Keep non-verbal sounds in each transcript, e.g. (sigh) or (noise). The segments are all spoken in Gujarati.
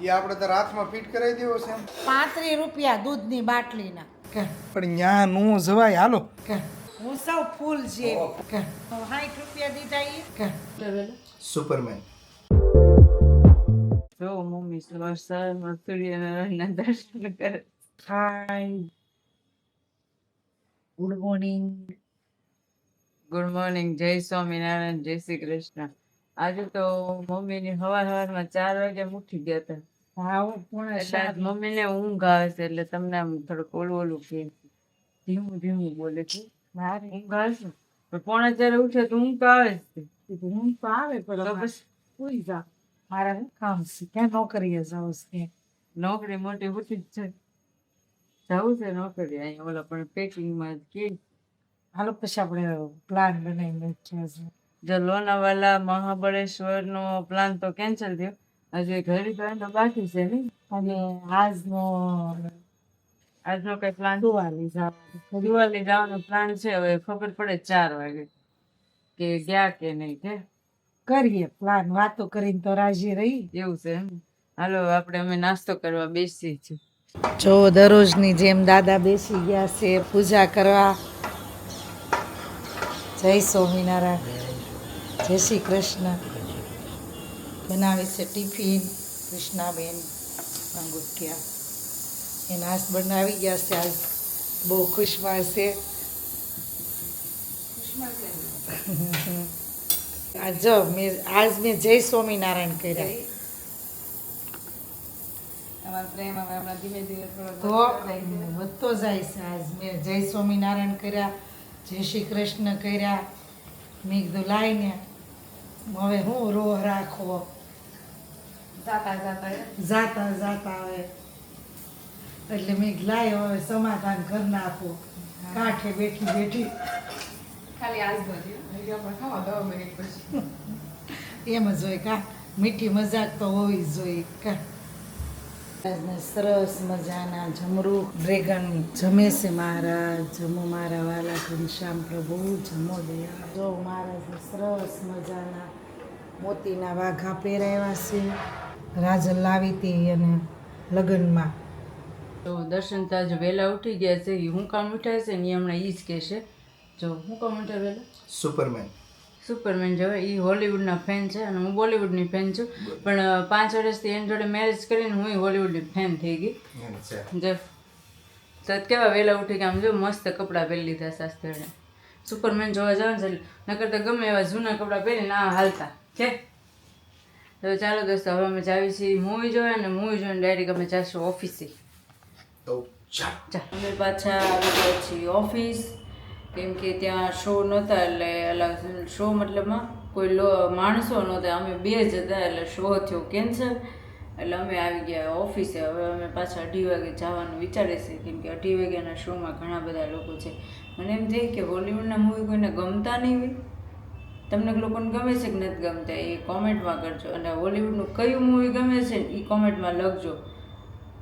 એ આપણે તો રાતમાં ફિટ કરાવી દેવો છે પાંત્રી પાંત્રીસ રૂપિયા દૂધની બાટલીના. કે પણ ન્યા નું જવાય હાલો. કે હું સૌ ફૂલ છે કે સાઠ રૂપિયા દીધા ઈ. સુપરમેન. જો મમ્મી સવાર સૂર્યનારાયણના દર્શન કરે. Hi good morning good morning જય સ્વામિનારાયણ જય શ્રી કૃષ્ણ. આજે તો મમ્મીની હવાર હવારમાં ચાર વાગે ઉઠી ગયા હતા. ભાવ પૂર્ણ આજ મમ્મીને ઊંઘ આવે છે એટલે તમને આમ થોડુંક ઓલું ઓલું કે ધીમું ધીમું બોલે છે. મારે ઊંઘ આવે છે. પણ પોણા ચારે ઉઠે તો ઊંઘ તો આવે જ છે. ઊંઘ તો આવે પણ બસ સુઈ જા મારા શું કામ છે? ક્યાં નોકરીએ જાઉં છે નોકરી મોટી ઉઠી જ છે. જવું છે નોકરી અહીંયા ઓલા પણ પેકિંગમાં કે. હાલો પછી આપણે પ્લાન બનાવીને બેઠ્યા છે જો લોનાવાલા મહાબળેશ્વર નો પ્લાન તો કેન્સલ થયો. હજુ ઘડી plan તો બાકી છે ને અને આજનો આજનો કઈ પ્લાન દિવાળી જવાનું. દિવાળી જવાનો પ્લાન છે હવે ખબર પડે ચાર વાગે. કે ગયા કે નહીં કે? કરીએ પ્લાન વાતો કરીને તો રાજી રહી. એવું છે હાલો આપણે અમે નાસ્તો કરવા બેસી છીએ જો દરરોજની જેમ દાદા બેસી ગયા છે પૂજા કરવા. જય સ્વામિનારાયણ. જય શ્રી કૃષ્ણ. બનાવે છે ટિફિન કૃષ્ણાબેન અંગુઠિયા. એના હસબન્ડ આવી ગયા છે આજ. બહુ ખુશમાં છે. આજ જો મેં આજ મેં જય સ્વામિનારાયણ કર્યા. વધતો જાય છે. આજ. મેં જય સ્વામિનારાયણ કર્યા જય શ્રી કૃષ્ણ કર્યા. મેં કીધું લાઈને હવે હું રોહ રાખવો જાતા જાતા આવે એટલે મેં લાય હવે સમાધાન કરી નાખો કાંઠે બેઠી બેઠી. ખાલી આજ એમ જ હોય કા. મીઠી મજાક તો હોવી જ જોઈએ. કા. સરસ મજાના જમરૂ ડ્રેગન જમે છે મહારાજ. જમો મારા વાલા ઘનશ્યામ પ્રભુ જમો દયા. જો મહારાજને સરસ મજાના મોતીના વાઘા પહેરાવ્યા છે. રાજલ લાવી હતી અને લગ્નમાં. તો દર્શન તાજ વહેલા ઉઠી ગયા છે. એ હું કામ ઉઠાય છે ને એ હમણાં એ જ કહેશે જો હું કામ ઉઠાય વહેલા? સુપરમેન. સુપરમેન જો એ હોલિવૂડના ફેન છે અને હું બોલિવૂડની ફેન છું. પણ પાંચ વર્ષથી એની જોડે મેરેજ કરીને હું હોલિવૂડની ફેન થઈ ગઈ. જો તો કેવા વહેલા ઉઠી ગયા આમ જો મસ્ત કપડાં પહેરી લીધા શાસ્ત્રને સુપરમેન જોવા જાવ ને નકર તો ગમે એવા જૂના કપડાં પહેરીને આ હાલતા. છે તો ચાલો દોસ્તો હવે અમે જાવી છીએ મૂવી જોઈએ ને મૂવી જોઈને ડાયરેક્ટ અમે જઈશું ઓફિસે તો ચાલ. અમે પાછા આવી ગયા છીએ ઓફિસ કેમ કે ત્યાં શો નહોતા એટલે અલગ શો મતલબમાં કોઈ લો માણસો નહોતા અમે બે જ હતા એટલે શો થયો કેન્સલ એટલે અમે આવી ગયા ઓફિસે હવે અમે પાછા અઢી વાગે જવાનું વિચારે છે કેમ કે અઢી વાગ્યાના શોમાં ઘણા બધા લોકો છે. મને એમ થાય કે બોલિવૂડના મૂવી કોઈને ગમતા નહીં હોય. તમને લોકોને ગમે છે કે નથી ગમતા એ કોમેન્ટમાં કરજો. અને હોલિવૂડનું કયું મૂવી ગમે છે એ કોમેન્ટમાં લખજો.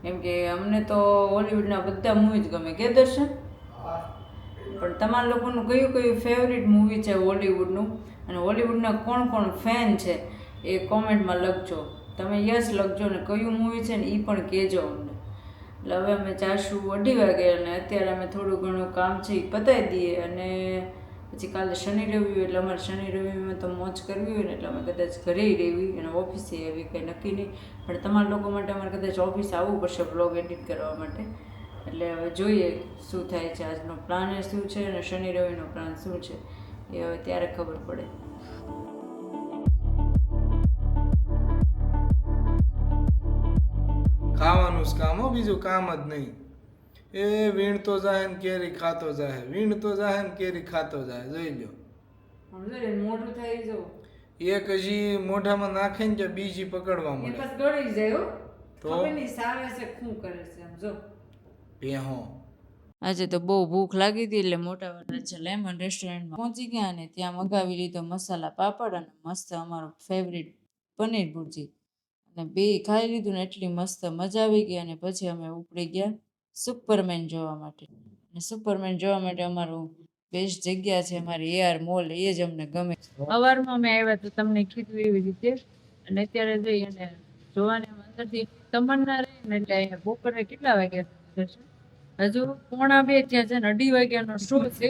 કેમ કે અમને તો હોલિવૂડના બધા મૂવી જ ગમે. કે દર્શન? પણ તમારા લોકોનું કયું કયું ફેવરિટ મૂવી છે હોલિવૂડનું? અને હોલિવૂડના કોણ કોણ ફેન છે એ કોમેન્ટમાં લખજો. તમે યસ લખજો ને કયું મૂવી છે ને એ પણ કહેજો અમને. એટલે હવે અમે જાશું અઢી વાગે અને અત્યારે અમે થોડું ઘણું કામ છે એ પતાવી દઈએ અને પછી કાલે શનિ રવિ એટલે અમારે શનિ રવિમાં તો મોજ કરવી હોય ને એટલે અમે કદાચ ઘરે રહેવી અને ઓફિસે આવી કંઈ નક્કી નહીં. પણ તમારા લોકો માટે અમારે કદાચ ઓફિસ આવવું પડશે બ્લોગ એડિટ કરવા માટે. એટલે હવે જોઈએ શું થાય છે. આજનો પ્લાન એ શું છે અને શનિ રવિનો પ્લાન શું છે એ હવે ત્યારે ખબર પડે. ખાવાનું જ કામ હો, બીજું કામ જ નહીં. એ વીણતો જાય ને કેરી ખાતો જાય વીણતો જાય ને કેરી ખાતો જાય જોઈ લ્યો. સમજો મોટું થઈ જો. એક હજી મોઢામાં નાખે ને બીજી પકડવા એ મળે. પછી ગળી જાય તો? નહીં છે શું કરે છે આમ જો. ભેહો આજે તો બહુ ભૂખ લાગી હતી એટલે મોટા વાળા છે લેમન રેસ્ટોરન્ટમાં પહોંચી ગયા અને ત્યાં મગાવી લીધો મસાલા પાપડ અને મસ્ત અમારો ફેવરિટ પનીર ભુરજી. અને બે ખાઈ લીધું ને એટલી મસ્ત મજા આવી ગઈ અને પછી અમે ઉપડી ગયા. સુપરમેન જોવા માટે. અને સુપરમેન જોવા માટે અમારું બેસ્ટ જગ્યા છે અમારી એઆર મોલ એ જ અમને ગમે. અવારમાં અમે આવ્યા તો તમને કીધું એવી રીતે. અને અત્યારે જઈ અને જોવાને અંદરથી તમન્ના રહી ને એટલે અહીંયા બપોરે કેટલા વાગ્યા હજુ પોણા બે ત્યાં છે ને અઢી વાગ્યાનો શો છે.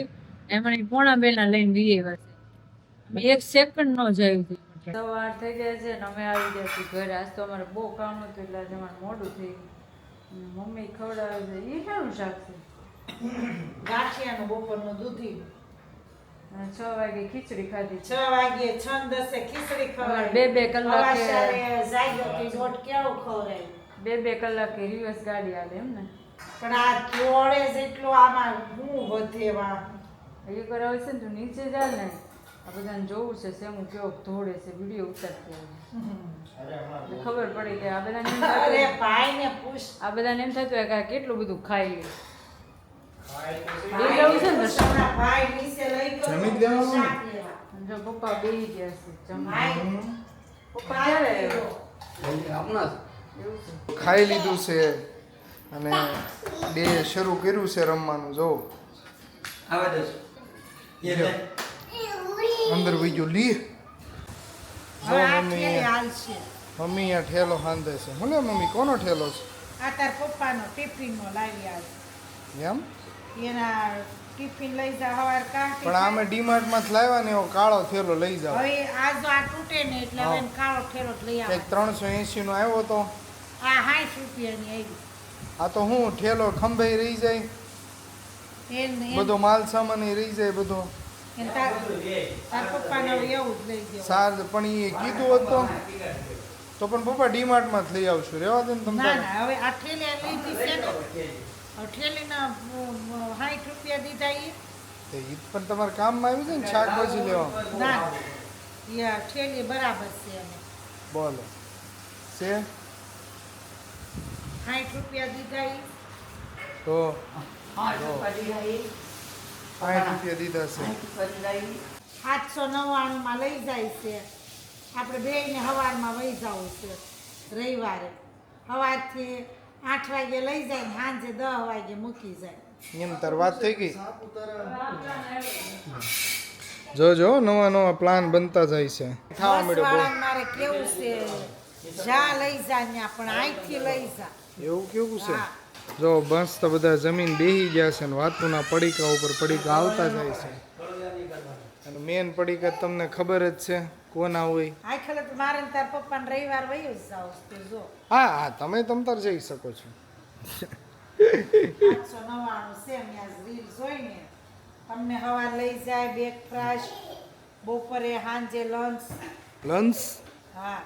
એમાં પોણા બે ના લઈને વી આવ્યા છે. એક સેકન્ડ નો જાય સવાર થઈ ગયા છે ને અમે આવી ગયા છીએ ઘરે. આજ તો અમારે બહુ કામ હતું એટલે આજે અમારે મોડું થઈ ગયું. મમ્મી ખવડાવે છે. એ કેવું શાક છે? ગાંઠિયાનું બપોરનું દૂધી છ વાગે ખીચડી ખાધી છ. વાગે છ દસે ખીચડી ખવડાવી. બે બે કલાકે- જાગ્યો તો દોઢ કેળું ખવડાવ્યું બે બે કલાકે રિવર્સ ગાડી હાલે એમ ને. પણ આ જોડે જેટલો આમાં હું વધે વા એ કરાવે છે ને તું નીચે જા ને. આ બધાને જોવું છે સેમું કેવો ધોડે છે વીડિયો ઉતારતી ખબર પડી કે આ બધાને અરે ભાઈ ને પૂછ. આ બધાને એમ થતું હોય કે કેટલું બધું ખાઈ લે. બે જવું છે ને ભાઈ નીચે લઈ ગયો જમી જ લેવાનું ને? શાક લેવા. અને જો પપ્પા બે ગયા છે જમવા. પપ્પા એવું ખાઈ લીધું છે અને બે શરૂ કર્યું છે રમવાનું જો. આવે અંદર બીજું ગયો લી. મમ્મી મમ્મી અહીંયા ઠેલો હાંધે છે. હું મમ્મી કોનો ઠેલો આ તાર પપ્પાનો ટિફિનનો લાવી આલ એમ? એના ટિફિન લઈ જા હવાર કા પણ આમે ડીમાર્ટમાં લાવ્યા ને એવો કાળો થેલો લઈ જાવ હવે આ જો આ તૂટે ને એટલે હવે કાળો થેલો જ લઈ આવ ત્રણસો એંસી નો આવ્યો તો? આ સાઠ રૂપિયાની આવી. આ તો હું ઠેલો ખંભે રહી જાય. બધો માલ સામાન રહી જાય બધો. એને તાર તાર પપ્પાને હવે એવું જ લઈ દેવું પણ એ કીધું હોત. તો તો પણ પપ્પા ડીમાર્ટમાં જ લઈ આવશું. રેવા દે ને તમ ના ના હવે આ ઠેલી લીધી છે ને. હવે ઠેલીના સાઠ રૂપિયા દીધા ઈ. તે ઈ પણ તમારે કામમાં આવી જાય ને શાકભાજી લેવા. ના આ ઠેલી બરાબર છે બોલો. છે? સાઠ રૂપિયા દીધા ઈ. તો સાઠ રૂપિયા દીધા છે. સાતસો નવ્વાણુંમાં લઈ જાય છે. આપણે બેયને સવારમાં વહી જવું છે રવિવારે. સવારથી આઠ વાગે લઈ જાય ને સાંજે દસ વાગે મૂકી જાય. એમ તાર વાત થઈ ગઈ? જો જો નવા નવા પ્લાન બનતા જાય છે. ખાવા મળ્યો મારે કેવું છે જા લઈ જા ત્યાં પણ અહીંથી લઈ જા. એવું કેવું છે? હા. જો બસ તો બધા જમીન બેહી ગયા છે ને વાતુના પડીકા ઉપર પડીકા આવતા જાય છે. અને મેન પડીકા તમને ખબર જ છે કોના હોય. હા હા તમે તમતાર જઈ શકો છો. તમને સવાર લઈ જાય બ્રેકફાસ્ટ બપોરે સાંજે લંચ લંચ હા.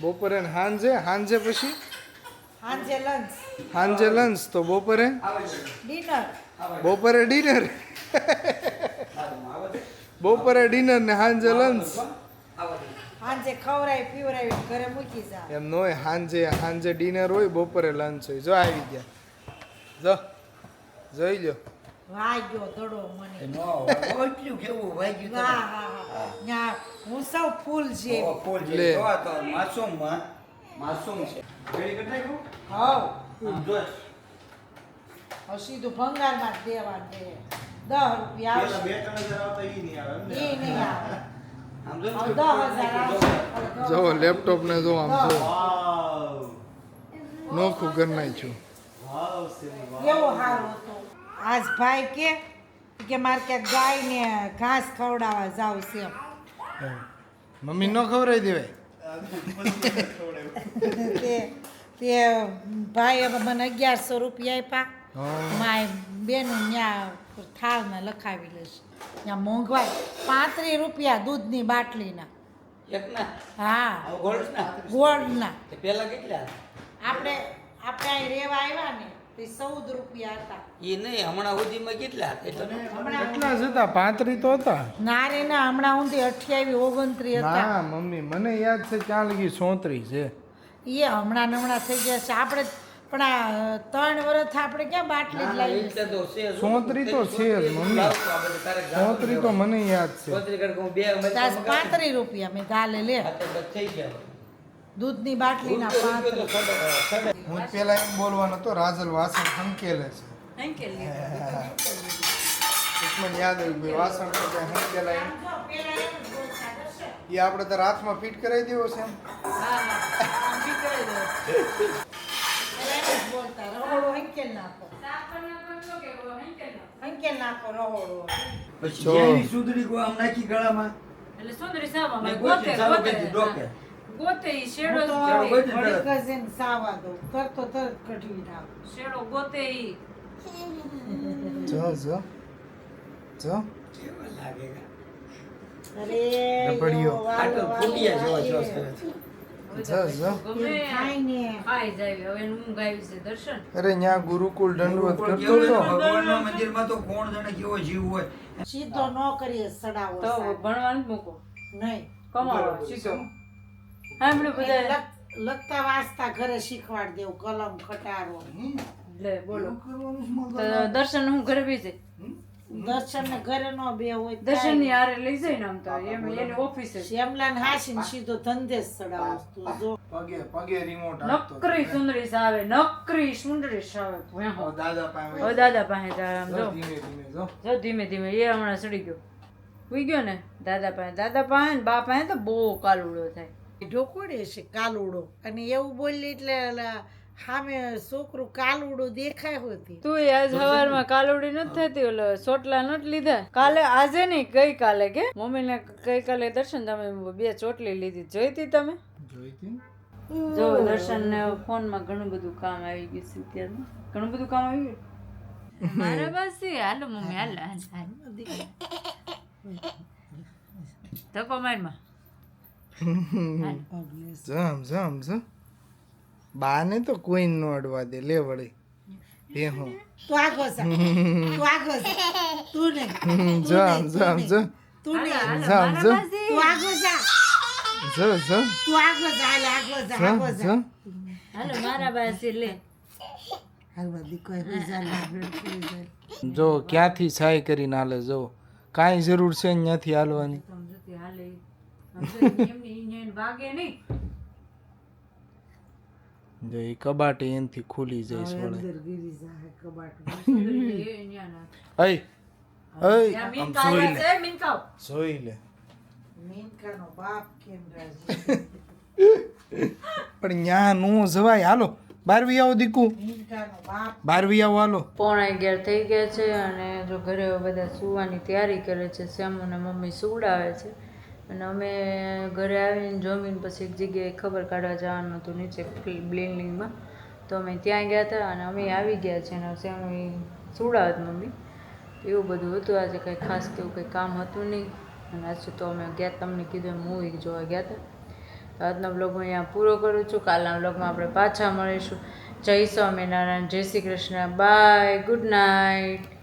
બપોરે સાંજે હાંજે પછી? સાંજે લંચ હાંજે લંચ તો બપોરે? ડિનર બપોરે ડિનર બપોરે ડિનર ને હાંજે લંચ સાંજે ખવરાય પીવરાય ઘરે મૂકી જા. એમ ન હોય હાંજે હાંજે ડિનર હોય બપોરે લંચ હોય. જો આવી ગયા. જો જોઈ લો વાગ્યો દડો મને. એટલું કેવું વાગ્યું હા હા હા. હું સૌ ફૂલ છે લે. માસૂમમાં માસૂમ છે. રેડી કરી નાખ્યું? હવ જો. હવે સીધું ભંગારમાં જ દેવા દે. દસ રૂપિયા આવશે. બે ત્રણ હજાર આવતા ઈ નહીં આવે એ નહીં આવે. (laughs) જો. લેપટોપ ને જો આમ જો. નોખું કરી નાખ્યું. કેવો સારો હતો. આજ ભાઈ કે કે મારે ક્યાંક ગાયને ઘાસ ખવડાવવા જાવ છે. એમ. મમ્મી ન ખવડાવી દેવાય? તે તે ભાઈ હવે મને અગિયારસો રૂપિયા આપ્યા. માય બેન ત્યાં થાળને લખાવી લઈશ ત્યાં મોંઘવાય પાંત્રીસ રૂપિયા દૂધની બાટલીના. હા. ગોલ્ડના? ગોળના પેલા કેટલા આપણે આપણે અહીં રેવા આવ્યા ને ચૌદ રૂપિયા હતા. એ નહીં હમણાં સુધીમાં કેટલા જ હતા? પાંત્રી તો હતા. ના રે ના હમણાં ઊંધી અઠ્યાવીસ ઓગણત્રીસ હતા. ના મમ્મી મને યાદ છે ક્યાં લગી સોત્રી છે. એ હમણાં ને હમણાં થઈ ગયા છે. આપણે પણ આ ત્રણ વર્ષ આપણે ક્યાં બાટલી જ લાવી. સોત્રી તો છે જ, મમ્મી. સોત્રી તો મને યાદ છે. હું. પાંત્રીસ રૂપિયા મેં ગાલે લે. થઈ ગયા દૂધની બાટલીના સડે. હું પેલા એમ બોલવાનો તો રાજલ વાસણ હંકેલે છે. મને યાદ આવ્યું ભાઈ વાસણ હંકેલા એમ. એ આપણે તો હાથમાં ફિટ કરાવી દેવો છે એમ. સુધરી ગો આમ નાખી ગળામાં. એટલે સુંદરી સાવા ને ગોતે ગોતી. ગોતે શેડો સાવા દો કરતો તરત કઢી નાખ. શેડો ગોતે ઈ. (laughs) જો જો. જો. કેવા લાગે અરે રબડીયો. યો, આ તો વાલો, ફૂટિયા જેવા. જો જો. ગમે એમ થાય ને. ખાઈ જાય. હવે એનું ઊંઘ આવી છે દર્શન. અરે ન્યા ગુરુકુળ દંડવત કોઈ કરતો કેવું હતો. ભગવાનના મંદિરમાં તો કોણ જાણે કેવો જીવ હોય. સીધો ન કરીએ સડાવો તો ભણવાનું મૂકો. નહીં. કમાવો શીખો. સાંભળ્યું બધા લખ- લખતા વાંચતા ઘરે શીખવાડ દેવું કલમ ખટારો લે બોલો. દર્શન હું ઘરે બેસે? દર્શન ને ઘરે નો બે હોય દર્શનની હારે લઈ જાય ને આમ તો એમ એની ઓફિસે. શ્યામલા ને હાસીને સીધો ધંધે જ તું જો. પગે પગે રિમોટ નકરી સુંદરી આવે નકરી સુંદરી આવે. દાદા પાસે. હવે દાદા પાસે આમ જો જો. ધીમે ધીમે જો. જો ધીમે ધીમે એ હમણાં ચડી ગયો. ઉઈ ગયો ને દાદા પાસે. દાદા પાસે ને બા પાસે તો બહુ કાલુડો થાય. ઢોકોડે છે કાલુડો. અને એવું બોલી એટલે સામે છોકરું કાલુડો દેખાય હોતી. તું આજ સવારમાં કાલુડી નથી થતી ઓલો ચોટલા નથી લીધા. કાલે આજે નહીં ગઈ કાલે કે? મમ્મીને ગઈ કાલે દર્શન તમે બે ચોટલી લીધી. જોઈતી તમે? જોઈતી. જો દર્શન ને ફોનમાં ઘણું બધું કામ આવી ગયું છે અત્યારમાં ઘણું બધું કામ આવી ગયું? મારા પાસે? હાલો મમ્મી હાલો હાલ હાલ. ધક્કો મારમાં. જમ જમ જમ બાને તો કોઈ નો અડવા દે. લે વળી. એ હું. તું આગો જા. તું આગો જા. તું ને જમ જમ જમ તું ને જમ જમ તું આગો જા. જ જ. તું આગો જા હાલે આગો જા જ આગો હાલો મારા પાસે લે. હાલવા દીકો રીઝા લાગે જો ક્યાંથી સાય કરીને હાલે જો. કાંઈ જરૂર છે ત્યાંથી હાલવાની સમજતી હાલે સમજતી એમની ઈંજણ વાગે નહીં જો એ કબાટ એનથી ખુલી જાય વળે અંદર ગીરી જા કબાટ. સુંદરી એ ન્યા ના. અય અય ત્યાં આમ મિનકા જોઈ લે. છે, મિનકાઓ. જોઈ લે. બાપ કેમ રાજી? પણ ન્યા નો જવાય. હાલો બારવી આવો દીકુ. બારવી આવો હાલો. પોણા અગિયાર થઈ ગયા છે અને જો ઘરે બધા સુવાની તૈયારી કરે છે શ્યામ ને મમ્મી સુવડાવે છે. અને અમે ઘરે આવીને જમીને પછી એક જગ્યાએ ખબર કાઢવા જવાનું હતું, નીચે બ્લેન્ડિંગમાં. તો અમે ત્યાં ગયા હતા અને અમે આવી ગયા છે અને શ્યામ સુવડાવત મમ્મી એવું બધું હતું. આજે કંઈ ખાસ કે એવું કંઈ કામ હતું નહીં. અને આજે તો અમે ગયા, તમને કીધું મૂવી જોવા ગયા હતા. તો આજનો બ્લોગ હું અહીંયા પૂરો કરું છું. કાલના બ્લોગમાં આપણે પાછા મળીશું. જય સ્વામિનારાયણ, જય Shri Krishna. Bye good night